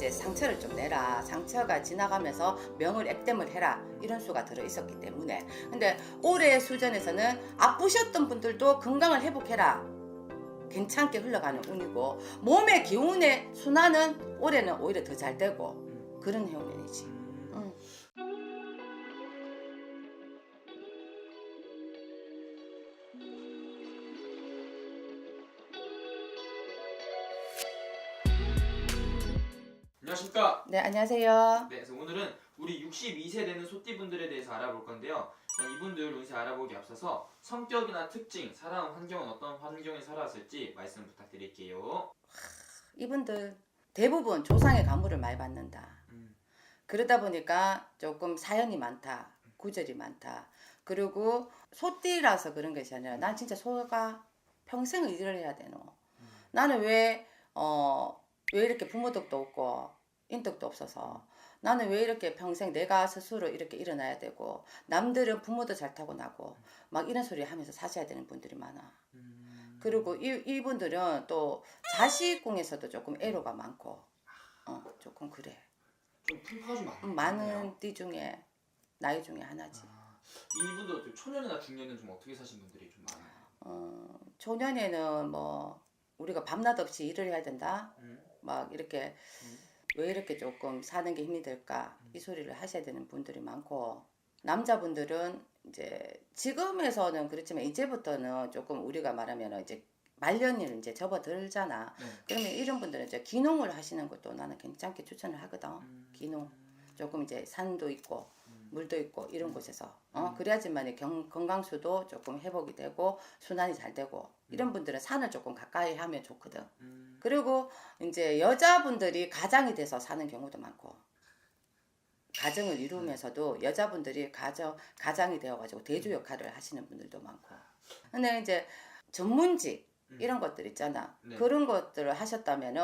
이제 상처를 좀 내라. 상처가 지나가면서 명을 액땜을 해라. 이런 수가 들어 있었기 때문에. 근데 올해 수전에서는 아프셨던 분들도 건강을 회복해라. 괜찮게 흘러가는 운이고 몸의 기운의 순환은 올해는 오히려 더 잘 되고 음. 그런 해운년이지. 음. 안녕하십니까? 네 안녕하세요. 네, 그래서 오늘은 우리 62세 되는 소띠분들에 대해서 알아볼 건데요. 일단 이분들 운세 알아보기 앞서서 성격이나 특징, 살아온 환경은 어떤 환경에 살아왔을지 말씀 부탁드릴게요. 이분들 대부분 조상의 가물을 많이 받는다. 음. 그러다 보니까 조금 사연이 많다. 구절이 많다. 그리고 소띠라서 그런 것이 아니라 난 진짜 소가 평생을 일을 해야 되노. 음. 나는 왜, 어, 왜 이렇게 부모덕도 없고 인덕도 없어서 나는 왜 이렇게 평생 내가 스스로 이렇게 일어나야 되고 남들은 부모도 잘 타고나고 막 이런 소리 하면서 사셔야 되는 분들이 많아. 음. 그리고 이, 이분들은 또 자식궁에서도 조금 애로가 많고 어, 조금 그래. 좀 많- 음, 많은 띠 중에 나이 중에 하나지. 아, 이분도 좀 초년이나 중년은 좀 어떻게 사신 분들이 좀 많아요. 어, 초년에는 뭐 우리가 밤낮 없이 일을 해야 된다. 음. 막 이렇게 음. 왜 이렇게 조금 사는 게 힘이 들까 이 소리를 하셔야 되는 분들이 많고 남자분들은 이제 지금에서는 그렇지만 이제부터는 조금 우리가 말하면 이제 말년일 이제 접어들잖아. 네. 그러면 이런 분들은 이제 기농을 하시는 것도 나는 괜찮게 추천을 하거든. 음. 기농 조금 이제 산도 있고 음. 물도 있고 이런 곳에서 어 음. 그래야지만 경, 건강수도 조금 회복이 되고 순환이 잘 되고 이런 분들은 산을 조금 가까이 하면 좋거든. 음. 그리고 이제 여자분들이 가장이 돼서 사는 경우도 많고 가정을 이루면서도 여자분들이 가정 가장이 되어가지고 대주 역할을 하시는 분들도 많고. 근데 이제 전문직 음. 이런 것들 있잖아. 네. 그런 것들을 하셨다면은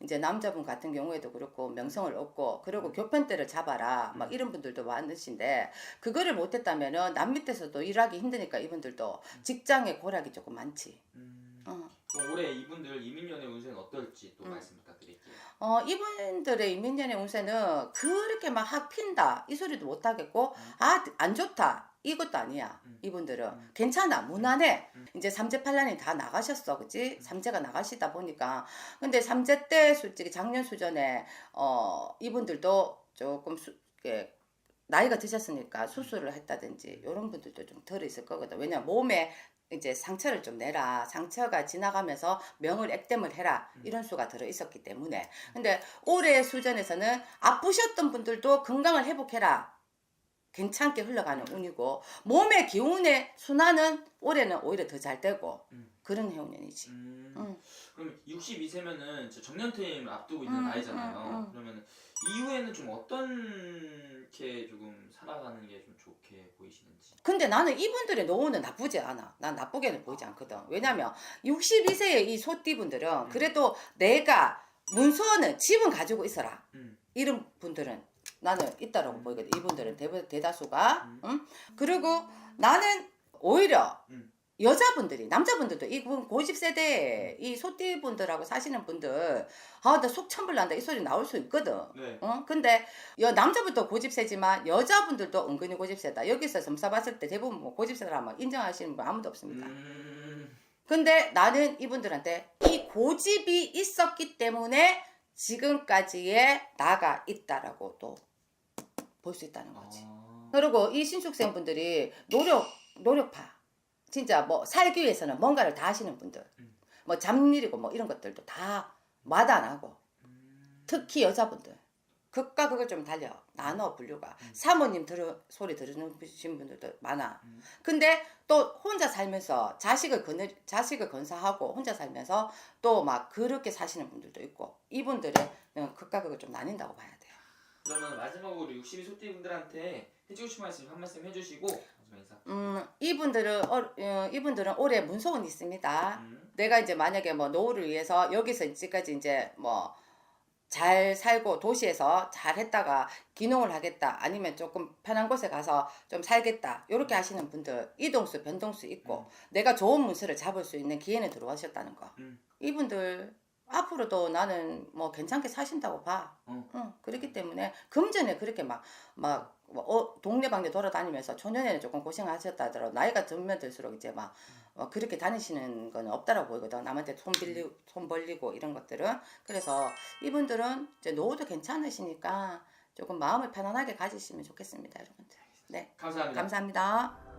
이제 남자분 같은 경우에도 그렇고 명성을 얻고 그리고 교편대를 잡아라 막 음. 이런 분들도 많으신데 그거를 못했다면은 남 밑에서도 일하기 힘드니까 이분들도 직장에 고락이 조금 많지. 음. 어. 그럼 올해 이분들 이민년의 운세는 어떨지 또 음. 말씀 부탁드릴게요. 어, 이분들의 이민년의 운세는 그렇게 막 확 핀다 이 소리도 못 하겠고 음. 아안 좋다 이것도 아니야 음. 이분들은 음. 괜찮아 무난해 음. 이제 삼재 팔란이 다 나가셨어 그치 삼재가 나가시다 보니까 근데 삼재 때 솔직히 작년 수전에 어 이분들도 조금 수, 이렇게 나이가 드셨으니까 수술을 했다든지 이런 분들도 좀 덜 있을 거거든 왜냐 몸에 이제 상처를 좀 내라 상처가 지나가면서 명을 액땜을 해라 음. 이런 수가 들어 있었기 때문에 근데 올해 수전에서는 아프셨던 분들도 건강을 회복해라 괜찮게 흘러가는 운이고 몸의 기운의 순환은 올해는 오히려 더 잘 되고 음. 그런 해운년이지. 음. 응. 그럼 62세면은 정년퇴임을 앞두고 있는 음, 나이잖아요. 음, 음. 그러면 이후에는 좀 어 떻게 조금 살아가는 게 좀 좋게 보이시는지. 근데 나는 이분들의 노후는 나쁘지 않아. 난 나쁘게는 보이지 않거든. 왜냐면 62세의 이 소띠분들은 음. 그래도 내가 문서는 집은 가지고 있어라. 음. 이런 분들은 나는 있다라고 음. 보이거든. 이분들은 대, 대다수가. 음. 응? 그리고 나는 오히려 음. 여자분들이 남자분들도 이분 고집 세대 이 소띠분들하고 사시는 분들 아 나 속 천불 난다 이 소리 나올 수 있거든. 네. 어? 근데 여 남자분도 고집 세지만 여자분들도 은근히 고집 세다. 여기서 점사 봤을 때 대부분 뭐 고집 세다라면 인정하시는 분 아무도 없습니다. 음. 근데 나는 이분들한테 이 고집이 있었기 때문에 지금까지의 나가 있다라고 또 볼 수 있다는 거지. 아. 그리고 이 신축생분들이 노력 노력파 진짜 뭐 살기 위해서는 뭔가를 다 하시는 분들 음. 뭐 잡일이고 뭐 이런 것들도 다 마다 안 하고 음. 특히 여자분들 극과 극을 좀 달려 나눠 분류가 사모님 들으, 소리 들으신 분들도 많아 음. 근데 또 혼자 살면서 자식을 건 자식을 건사하고 혼자 살면서 또 막 그렇게 사시는 분들도 있고 이분들의 극과 극을 좀 나뉜다고 봐야 돼요. 그러면 마지막으로 62 소띠 분들한테 해주고 싶은 말씀 한 말씀 해주시고 음 이분들은 어, 어, 이분들은 올해 문서운이 있습니다. 음. 내가 이제 만약에 뭐 노후를 위해서 여기서 이제까지 이제 뭐 잘 살고 도시에서 잘 했다가 기농을 하겠다 아니면 조금 편한 곳에 가서 좀 살겠다 이렇게 하시는 분들 이동수 변동수 있고 내가 좋은 문서를 잡을 수 있는 기회는 들어오셨다는 거 음. 이분들 앞으로도 나는 뭐 괜찮게 사신다고 봐. 응. 응, 그렇기 때문에 금전에 그렇게 막, 막, 어, 동네방네 돌아다니면서 초년에는 조금 고생하셨다 하더라도 나이가 들면 들수록 이제 막, 어, 그렇게 다니시는 거는 없다라고 보이거든. 남한테 손 빌리, 손 벌리고 이런 것들은. 그래서 이분들은 이제 노후도 괜찮으시니까 조금 마음을 편안하게 가지시면 좋겠습니다, 여러분들. 네. 감사합니다. 감사합니다.